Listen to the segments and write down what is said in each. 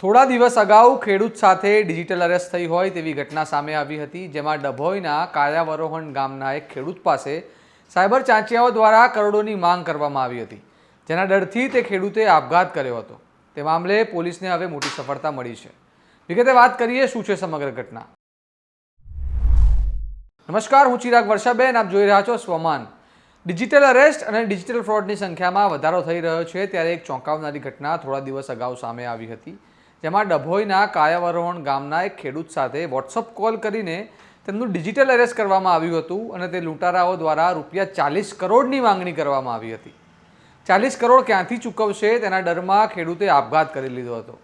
થોડા દિવસ અગાઉ ખેડૂત સાથે ડિજિટલ અરેસ્ટ થઈ હોય તેવી ઘટના સામે આવી હતી, જેમાં ડભોઈના કાયાવરોહણ ગામના એક ખેડૂત પાસે સાયબર ચાંચિયાઓ દ્વારા કરોડોની માંગ કરવામાં આવી હતી, જેના ડરથી તે ખેડૂતે આપઘાત કર્યો હતો. તે મામલે પોલીસને હવે મોટી સફળતા મળી છે. વિગતે વાત કરીએ શું છે સમગ્ર ઘટના. નમસ્કાર, હું ચિરાગ વર્ષાબેન, આપ જોઈ રહ્યા છો સ્વમાન. ડિજિટલ અરેસ્ટ અને ડિજિટલ ફ્રોડની સંખ્યામાં વધારો થઈ રહ્યો છે, ત્યારે એક ચોંકાવનારી ઘટના થોડા દિવસ અગાઉ સામે આવી હતી. જેમાં ડભોઈના કાયાવરોહણ ગામના એક ખેડૂત સાથે વોટ્સઅપ કોલ કરીને તેમનું ડિજિટલ એરેસ્ટ કરવામાં આવ્યું હતું અને તે લૂંટારાઓ દ્વારા રૂપિયા ચાલીસ કરોડની માંગણી કરવામાં આવી હતી. ચાલીસ કરોડ ક્યાંથી ચૂકવશે તેના ડરમાં ખેડૂતે આપઘાત કરી લીધો હતો.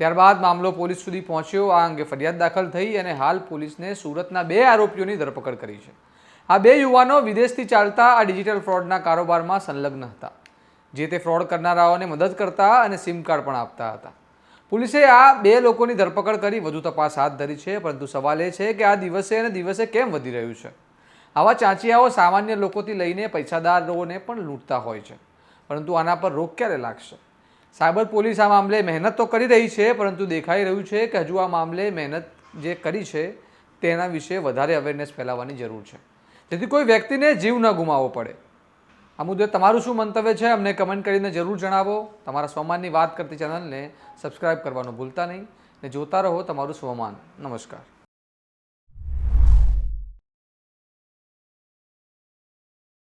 ત્યારબાદ મામલો પોલીસ સુધી પહોંચ્યો. આ અંગે ફરિયાદ દાખલ થઈ અને હાલ પોલીસને સુરતના બે આરોપીઓની ધરપકડ કરી છે. આ બે યુવાનો વિદેશથી ચાલતા આ ડિજિટલ ફ્રોડના કારોબારમાં સંલગ્ન હતા, જે તે ફ્રોડ કરનારાઓને મદદ કરતા અને સિમ કાર્ડ પણ આપતા હતા. પોલીસે આ બે લોકોની ધરપકડ કરી વધુ તપાસ હાથ ધરી છે, પરંતુ સવાલ એ છે કે આ દિવસે અને દિવસે કેમ વધી રહ્યું છે? આવા ચાંચિયાઓ સામાન્ય લોકોથી લઈને પૈસાદારોને પણ લૂંટતા હોય છે, પરંતુ આના પર રોક ક્યારે લાગશે? સાયબર પોલીસ આ મામલે મહેનત તો કરી રહી છે, પરંતુ દેખાઈ રહ્યું છે કે હજુ આ મામલે મહેનત જે કરી છે, તેના વિશે વધારે અવેરનેસ ફેલાવવાની જરૂર છે. જેથી કોઈ વ્યક્તિને જીવ ન ગુમાવવો પડે. આ મુદ્દે તમારું શું મંતવ્ય છે? અમને કમેન્ટ કરીને જરૂર જણાવો. તમારા સ્વમાનની વાત કરતી ચેનલને સબસ્ક્રાઈબ કરવાનું ભૂલતા નહીં. ને જોતા રહો તમારું સ્વમાન. નમસ્કાર.